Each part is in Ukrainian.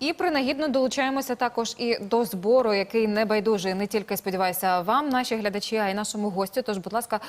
І принагідно долучаємося також і до збору, який не байдужий не тільки сподіваюся вам, наші глядачі, а й нашому гостю. Тож, будь ласка,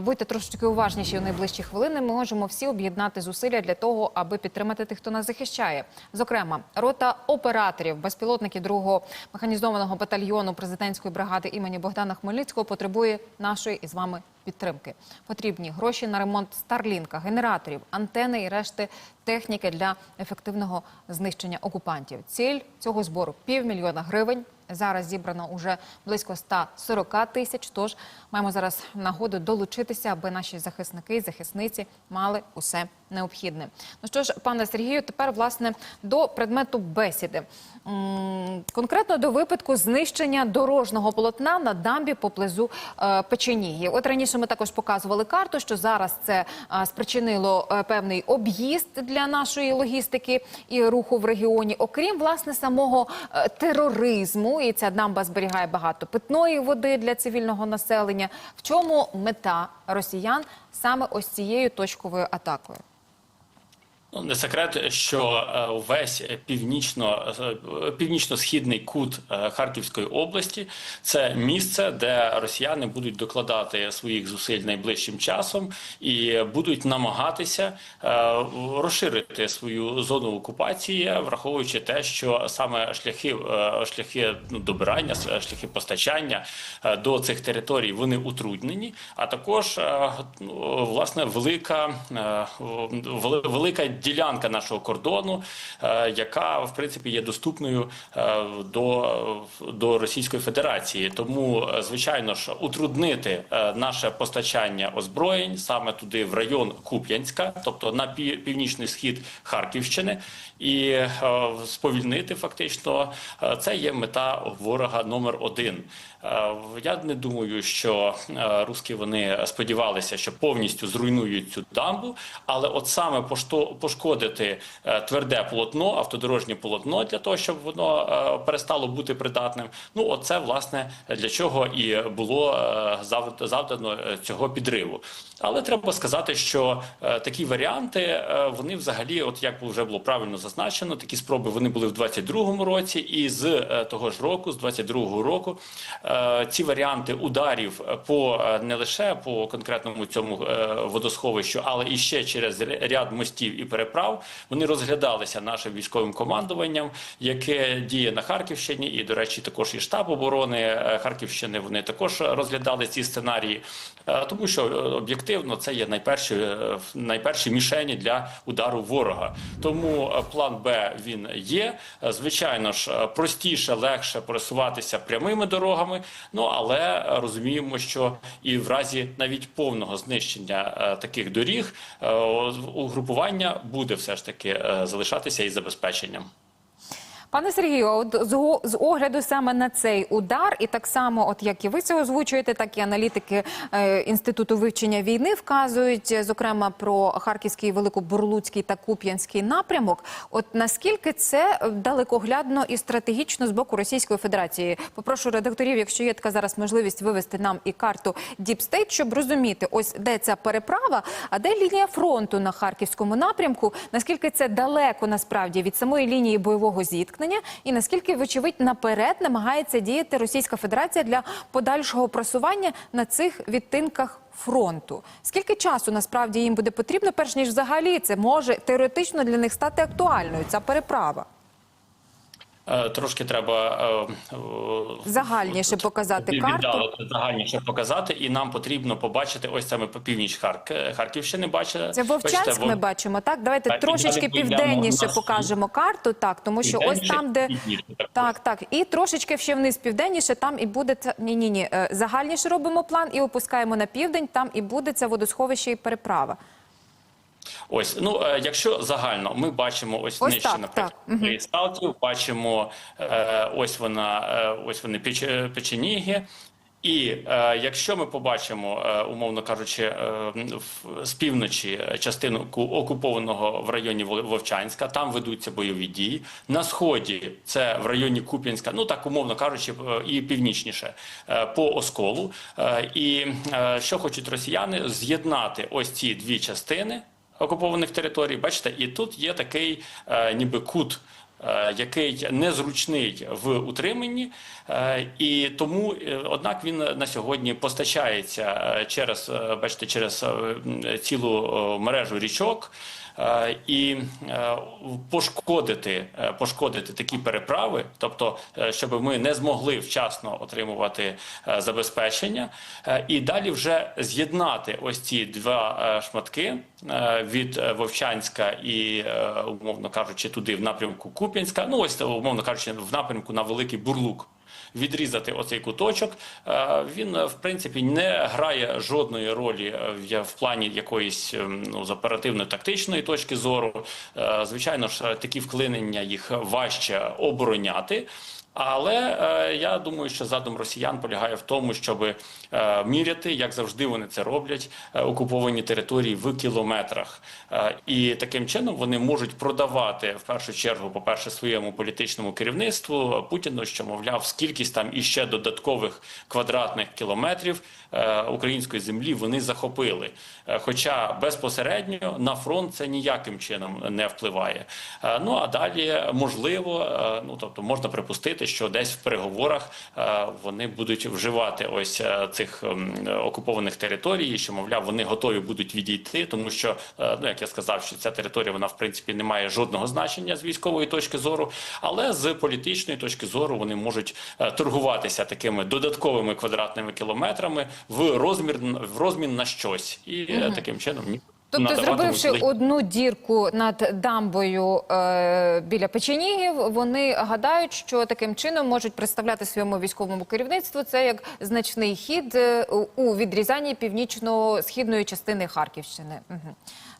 будьте трошечки уважніші у найближчі хвилини. Ми можемо всі об'єднати зусилля для того, аби підтримати тих, хто нас захищає. Зокрема, рота операторів безпілотників другого механізованого батальйону президентської бригади імені Богдана Хмельницького потребує нашої із вами підтримки. Потрібні гроші на ремонт Старлінка, генераторів, антени і решти техніки для ефективного знищення окупантів. Ціль цього збору півмільйона гривень. Зараз зібрано уже близько 140 тисяч. Тож маємо зараз нагоду долучитися, аби наші захисники і захисниці мали усе необхідне. Ну що ж, пане Сергію, тепер власне до предмету бесіди. Конкретно до випадку знищення дорожнього полотна на дамбі поблизу е, Печеніги. От раніше ми також показували карту, що зараз це е, спричинило е, певний об'їзд для нашої логістики і руху в регіоні. Окрім власне самого тероризму, і ця дамба зберігає багато питної води для цивільного населення. В чому мета росіян саме ось цією точковою атакою? Ну, не секрет, що е, увесь північно е, північно-східний кут е, Харківської області це місце, де росіяни будуть докладати своїх зусиль найближчим часом і будуть намагатися розширити свою зону окупації, враховуючи те, що саме шляхи шляхи ну, добирання, шляхи постачання до цих територій вони утруднені. А також ну, власне велика велика ділянка нашого кордону, е, яка в принципі є доступною е, до, до Російської Федерації. Тому, е, звичайно ж, утруднити наше постачання озброєнь саме туди, в район Куп'янська, тобто на пі- північний схід Харківщини, і сповільнити фактично це є мета ворога номер один. Я не думаю, що русські вони сподівалися, що повністю зруйнують цю дамбу, але от саме пошто- пошкодити е, тверде полотно, автодорожнє полотно для того, щоб воно е, перестало бути придатним. Ну, оце власне для чого і було е, завдано цього підриву. Але треба сказати, що такі варіанти вони взагалі, от як вже було правильно зазначено, такі спроби вони були в 22-му році, і з того ж року, з 22-го року, ці варіанти ударів по не лише по конкретному цьому водосховищу, але і ще через ряд мостів і переправ, вони розглядалися нашим військовим командуванням, яке діє на Харківщині, і до речі, також і штаб оборони е, Харківщини. Вони також розглядали ці сценарії, Е, тому що е, об'єктивно це є найперші, найперші мішені для удару ворога. Тому план Б він є. Звичайно ж, простіше, легше пересуватися прямими дорогами. Ну але розуміємо, що і в разі навіть повного знищення таких доріг угрупування буде все ж таки е, залишатися із забезпеченням. Пане Сергію, от з, огляду саме на цей удар, і так само, от як і ви це озвучуєте, так і аналітики е, інституту вивчення війни вказують, е, зокрема про Харківський, Великобурлуцький та Куп'янський напрямок. От наскільки це далекоглядно і стратегічно з боку Російської Федерації? Попрошу редакторів, якщо є така зараз можливість вивести нам і карту State, щоб розуміти, ось де ця переправа, а де лінія фронту на харківському напрямку. Наскільки це далеко насправді від самої лінії бойового зіткнення, і наскільки, вочевидь, наперед намагається діяти Російська Федерація для подальшого просування на цих відтинках фронту? Скільки часу насправді їм буде потрібно, перш ніж взагалі це може теоретично для них стати актуальною? Ця переправа Трошки треба е, е, загальніше показати карту. загальніше показати, і нам потрібно побачити ось саме по північ Харк... Харківщини. Бачите, Це Вовчанськ Бачите, ми бачимо, так? Давайте Так, трошечки південніше на схід. покажемо карту, так, тому що ось там, де так. так, так, і трошечки ще вниз південніше, там і буде ні, ні, ні. е, Загальніше робимо план і опускаємо на південь. Там і буде це водосховище і переправа. Ось, ну е, якщо загально, ми бачимо ось, Ось нижче, так, наприклад, так. Сталтів, бачимо е, ось вона, е, ось вони печ, печеніги. І е, якщо ми побачимо, е, умовно кажучи, е, в- з півночі частину ку- окупованого в районі Вовчанська, там ведуться бойові дії. На сході це в районі Куп'янська, ну так умовно кажучи, е, і північніше е, по осколу. Е, І е, що хочуть росіяни з'єднати ось ці дві частини окупованих територій. Бачите, і тут є такий, е, ніби кут е, який незручний в утриманні, е, і тому однак він на сьогодні постачається через бачите, через цілу мережу річок. Е, І е, пошкодити, е, пошкодити такі переправи, тобто, щоб ми не змогли вчасно отримувати забезпечення, і далі вже з'єднати ось ці два шматки від Вовчанська і, умовно кажучи, туди в напрямку Куп'янська, ну ось умовно кажучи, в напрямку на Великий Бурлук відрізати оцей куточок. Е, Він е, в принципі не грає жодної ролі е, в- плані якоїсь ну, з оперативно-тактичної точки зору. Звичайно ж, такі вклинення їх важче обороняти. Але е, я думаю, що задум росіян полягає в тому, щоб е, міряти, як завжди вони це роблять, е, окуповані території в кілометрах. Е, і таким чином вони можуть продавати в першу чергу, по перше, своєму політичному керівництву Путіну, що мовляв, скількись там іще додаткових квадратних кілометрів е, української землі вони захопили. Е, Хоча безпосередньо на фронт це ніяким чином не впливає. Е, Ну а далі можливо, е, ну тобто можна припустити, що десь в переговорах е, вони будуть вживати ось е, цих окупованих територій, що мовляв вони готові будуть відійти, тому що е, ну як я сказав, що ця територія вона в принципі не має жодного значення з військової точки зору, але з політичної точки зору вони можуть торгуватися такими додатковими квадратними кілометрами в розмір в розмін на щось, і е, таким чином ні. Тобто, зробивши можливість. одну дірку над дамбою е, біля печенігів, вони гадають, що таким чином можуть представляти своєму військовому керівництву це як значний хід е, у- у відрізанні північно-східної частини Харківщини. Угу.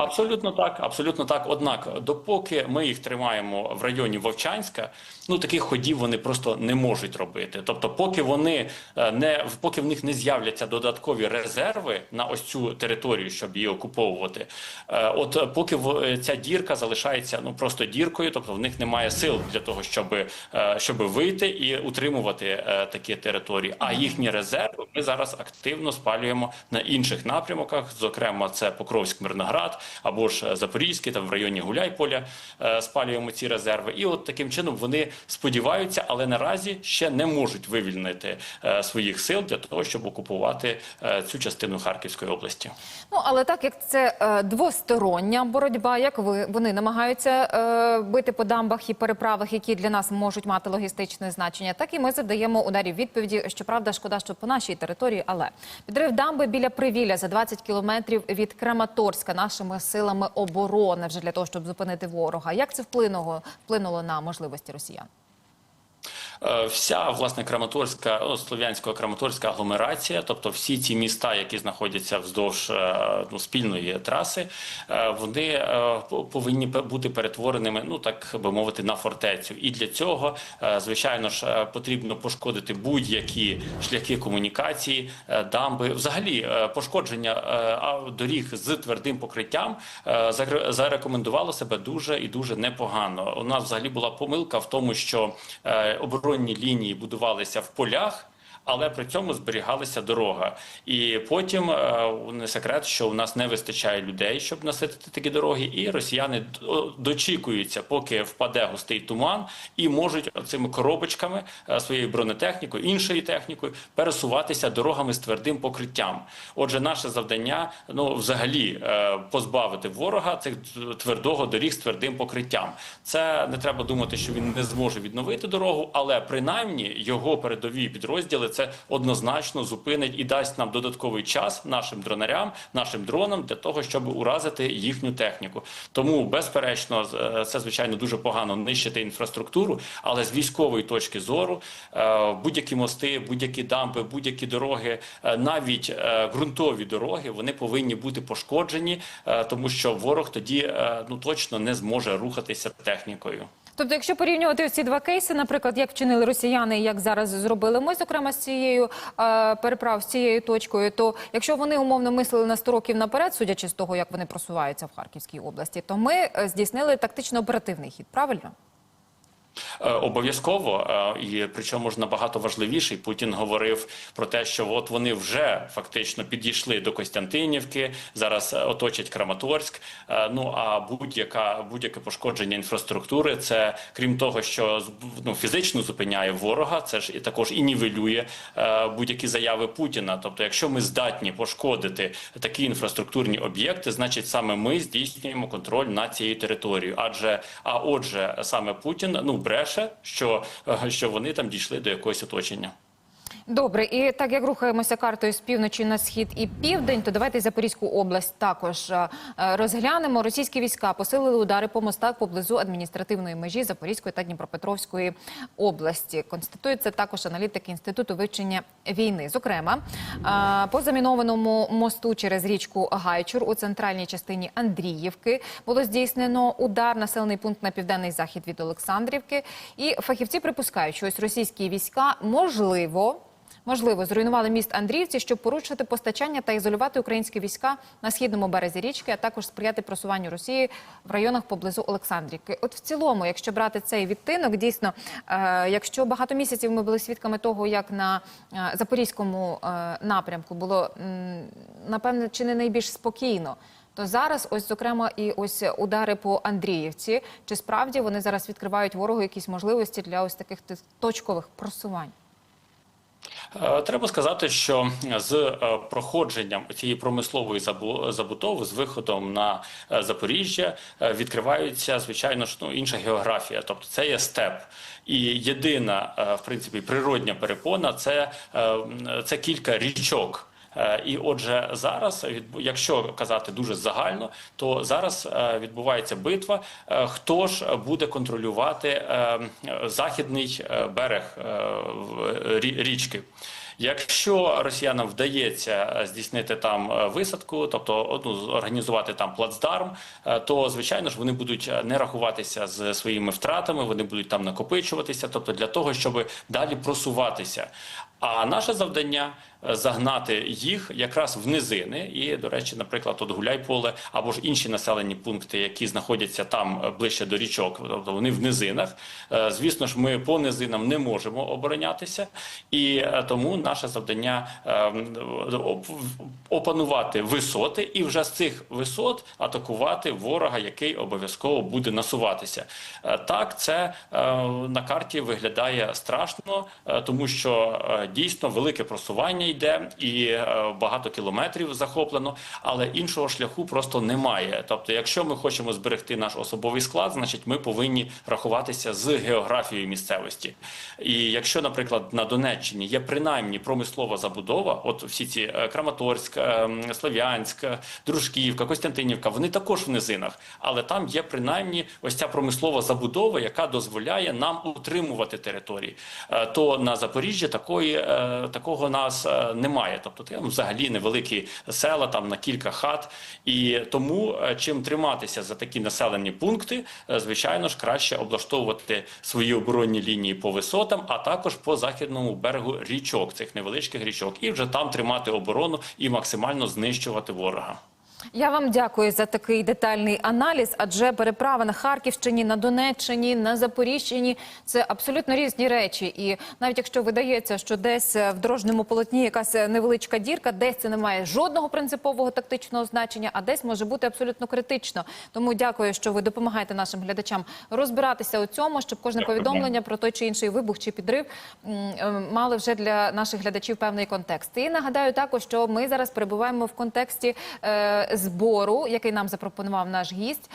Абсолютно так, абсолютно так. Однак, допоки ми їх тримаємо в районі Вовчанська, ну таких ходів вони просто не можуть робити. Тобто, поки вони е, не поки в них не з'являться додаткові резерви на ось цю територію, щоб її окуповувати, е, от е, поки ця дірка залишається ну просто діркою, тобто в них немає сил для того, щоб, щоб вийти і утримувати такі території. А їхні резерви ми зараз активно спалюємо на інших напрямках. Зокрема, це Покровськ, Мирноград або ж е, Запорізький, там в районі Гуляйполя е, спалюємо ці резерви. І от таким чином вони сподіваються, але наразі ще не можуть вивільнити е, своїх сил для того, щоб окупувати цю частину Харківської області. Ну але так як це двостороння боротьба, як ви вони намагаються бити по дамбах і переправах, які для нас можуть мати логістичне значення, так і ми задаємо ударів відповіді. Щоправда, шкода, що по нашій території, але підрив дамби біля Привілля за 20 кілометрів від Краматорська нашими силами оборони вже для того, щоб зупинити ворога. Як це вплинуло вплинуло на можливості росіян? Е, Вся власне Краматорська, слов'янсько краматорська агломерація, тобто всі ці міста, які знаходяться вздовж е, ну, спільної траси, е, вони по- повинні бути перетвореними, ну так би мовити, на фортецю. І для цього, звичайно ж, потрібно пошкодити будь-які шляхи комунікації, дамби, взагалі пошкодження доріг з твердим покриттям зарекомендувало себе дуже і дуже непогано. У нас взагалі була помилка в тому, що е, оборонні лінії будувалися в полях. Але при цьому зберігалася дорога, і потім е, не секрет, що у нас не вистачає людей, щоб наситити такі дороги, і росіяни дочікуються, поки впаде густий туман, і можуть цими коробочками е, своєю бронетехнікою, іншою технікою пересуватися дорогами з твердим покриттям. Отже, наше завдання ну взагалі е, позбавити ворога цих твердого доріг з твердим покриттям. Це не треба думати, що він не зможе відновити дорогу, але принаймні його передові підрозділи це однозначно зупинить і дасть нам додатковий час нашим дронарям, нашим дронам для того, щоб уразити їхню техніку. Тому, безперечно, е, це звичайно дуже погано нищити інфраструктуру, але з військової точки зору е, будь-які мости, будь-які дамби, будь-які дороги, е, навіть ґрунтові дороги, вони повинні бути пошкоджені, тому що ворог тоді ну точно не зможе рухатися технікою. Тобто, якщо порівнювати ці два кейси, наприклад, як вчинили росіяни, і як зараз зробили ми, зокрема з цією е, переправ, з цією точкою, то якщо вони умовно мислили на 100 років наперед, судячи з того, як вони просуваються в Харківській області, то ми е, здійснили тактично оперативний хід. Правильно? Е, обов'язково, е, і причому ж набагато важливіший. Путін говорив про те, що от вони вже фактично підійшли до Костянтинівки, зараз е, оточать Краматорськ. Ну а будь-яка будь-яке пошкодження інфраструктури, це крім того, що ну, фізично зупиняє ворога, це ж і також і нівелює будь-які заяви Путіна. Тобто, якщо ми здатні пошкодити такі інфраструктурні об'єкти, значить саме ми здійснюємо контроль над цією територією. Адже а отже, саме Путін ну бреше, що, е, що вони там дійшли до якогось оточення. Добре, і так як рухаємося картою з півночі на схід і південь, то давайте Запорізьку область також е, е, розглянемо. Російські війська посилили удари по мостах поблизу адміністративної межі Запорізької та Дніпропетровської області. Констатується також аналітики інституту вивчення війни. Зокрема, е, по замінованому мосту через річку Гайчур у центральній частині Андріївки було здійснено удар населений пункт на південний захід від Олександрівки. І фахівці припускають, що ось російські війська можливо. Можливо, зруйнували міст Андріївці, щоб порушити постачання та ізолювати українські війська на східному березі річки, а також сприяти просуванню Росії в районах поблизу Олександрівки. От в цілому, якщо брати цей відтинок, дійсно, е, якщо багато місяців ми були свідками того, як на е, запорізькому е, напрямку було м, напевне чи не найбільш спокійно. То зараз, ось зокрема, і ось удари по Андріївці. Чи справді вони зараз відкривають ворогу якісь можливості для ось таких точкових просувань? Е, Треба сказати, що з е, проходженням цієї промислової забу- забудови, з виходом на е, Запоріжжя, е, відкривається звичайно ж ну, інша географія, тобто це є степ. І єдина, е, в принципі, природня перепона це, е, це кілька річок. Е, І отже, зараз, якщо казати дуже загально, то зараз е, відбувається битва. Е, Хто ж буде контролювати західний берег річки? Якщо росіянам вдається здійснити там висадку, тобто ну, організувати там плацдарм, то звичайно ж вони будуть не рахуватися з своїми втратами, вони будуть там накопичуватися, тобто для того, щоб далі просуватися. А наше завдання е, загнати їх якраз в низини. І, до речі, наприклад, от Гуляйполе або ж інші населені пункти, які знаходяться там е, ближче до річок, тобто вони в низинах. Е, Звісно ж, ми по низинам не можемо оборонятися, і тому наше завдання опанувати висоти і вже з цих висот атакувати ворога, який обов'язково буде насуватися. Так, це на карті виглядає страшно, тому що дійсно велике просування йде і е, багато кілометрів захоплено, але іншого шляху просто немає. Тобто, якщо ми хочемо зберегти наш особовий склад, значить ми повинні рахуватися з географією місцевості. І якщо, наприклад, на Донеччині є принаймні промислова забудова, от всі ці е, Краматорськ, е, Слов'янськ, Дружківка, Костянтинівка, вони також в низинах, але там є принаймні ось ця промислова забудова, яка дозволяє нам утримувати території. То на Запоріжжі такої е, такого нас е, немає. Тобто там взагалі невеликі села, там на кілька хат. І тому е, чим триматися за такі населені пункти, звичайно ж краще облаштовувати свої оборонні лінії по висотам, а також по західному берегу річок, цих невеличких річок, і вже там тримати оборону і максимально знищувати ворога. Я вам дякую за такий детальний аналіз, адже переправа на Харківщині, на Донеччині, на Запоріжчині це абсолютно різні речі. І навіть якщо видається, що десь в дорожньому полотні якась невеличка дірка, десь це не має жодного принципового тактичного значення, а десь може бути абсолютно критично. Тому дякую, що ви допомагаєте нашим глядачам розбиратися у цьому, щоб кожне повідомлення про той чи інший вибух чи підрив е, мали вже для наших глядачів певний контекст. І нагадаю також, що ми зараз перебуваємо в контексті е, збору, який нам запропонував наш гість.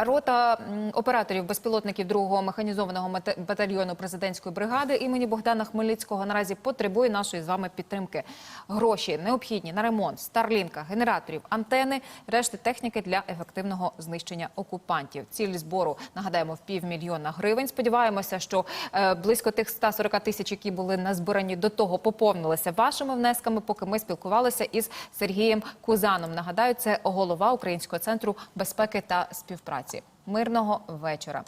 Рота операторів безпілотників другого механізованого мете- батальйону президентської бригади імені Богдана Хмельницького наразі потребує нашої з вами підтримки. Гроші необхідні на ремонт старлінка, генераторів, антени, решти техніки для ефективного знищення окупантів. Ціль збору нагадаємо в півмільйона гривень. Сподіваємося, що е, близько тих 140 тисяч, які були назбирані до того, поповнилися вашими внесками. Поки ми спілкувалися із Сергієм Кузаном. Нагадаю, це голова Українського центру безпеки та співпраці. Мирного вечора.